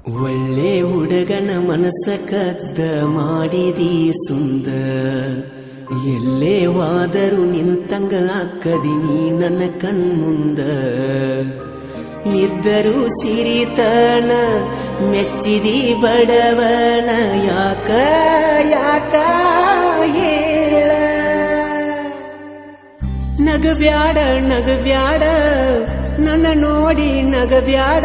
ಒಳ್ಳೆ ಹುಡುಗನ ಮನಸ್ಸ ಕದ್ದ ಮಾಡಿದಿ ಸುಂದ ಎಲ್ಲೇ ವಾದರು ನಿಂತಂಗ ಅಕ್ಕದಿ ನೀ ನನ್ನ ಕಣ್ಮುಂದ ಇದ್ದರೂ ಸಿರಿತನ ಮೆಚ್ಚಿದಿ ಬಡವನ, ಯಾಕ ಯಾಕ ಹೇಳ. ನಗಬ್ಯಾಡ ನಗಬ್ಯಾಡ ನನ್ನ ನೋಡಿ ನಗಬ್ಯಾಡ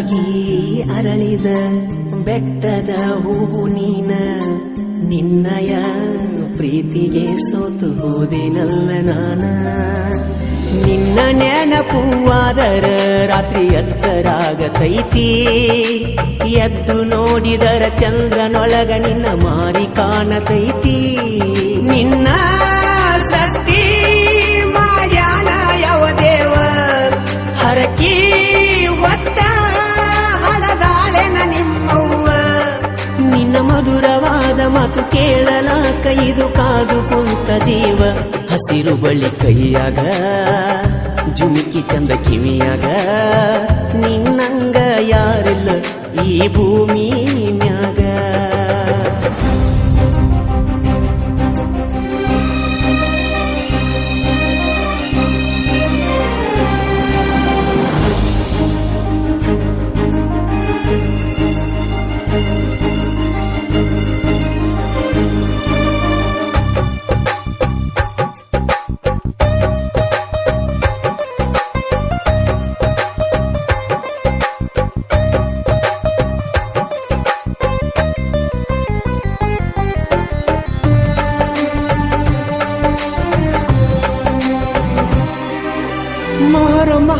ಚಂದಾಗಿ ಅರಳಿದ ಬೆಟ್ಟದ ಹೂವು ನೀನ. ನಿನ್ನಯ ಪ್ರೀತಿಗೆ ಸೋತು ಹೋದೆನಲ್ಲ ನಾನ. ನಿನ್ನ ನೆನಪುವಾದರ ರಾತ್ರಿ ಕೈತಿ ಎದ್ದು ನೋಡಿದರ ಚಂದ್ರನೊಳಗ ನಿನ್ನ ಮಾರಿ ಕಾಣತೈತಿ. ನಿನ್ನ ಸೃಷ್ಟಿ ಮಾಡ್ಯಾನ ಯಾವ ದೇವ, ಹರಕಿ ಮಾತು ಕೇಳಲ ಕೈದು ಕಾದು ಕುಂತ ಜೀವ. ಹಸಿರು ಬಳಿ ಕೈಯಾಗ ಜುಮಿಕಿ ಚಂದ ಕಿವಿಯಾಗ. ನಿನ್ನಂಗ ಯಾರಿಲ್ಲ ಈ ಭೂಮಿ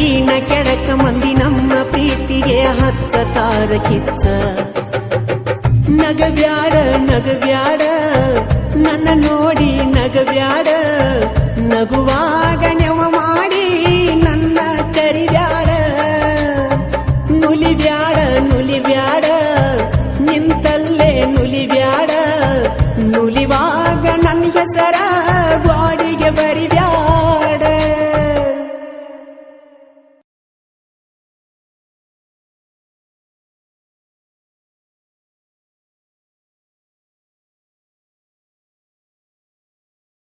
ಕೀಣ ಕೆಡಕ ಮಂದಿ ನಮ್ಮ ಪ್ರೀತಿಗೆ ಹಚ್ಚ ತಾರ ಕಿಚ್ಚ. ನಗವ್ಯಾಡ ನಗವ್ಯಾಡ, ನನ್ನ ನೋಡಿ ನಗವ್ಯಾಡ. ನಗುವಾಗ ನೆವ ಮಾಡಿ ನನ್ನ ಕರಿವ್ಯಾಡ. ನುಲಿವ್ಯಾಡ ನುಲಿವ್ಯಾಡ, ನಿಂತಲ್ಲೇ ನುಲಿವ್ಯಾಡ. ನುಲಿವಾಗ ನನ್ನ ಹೆಸರ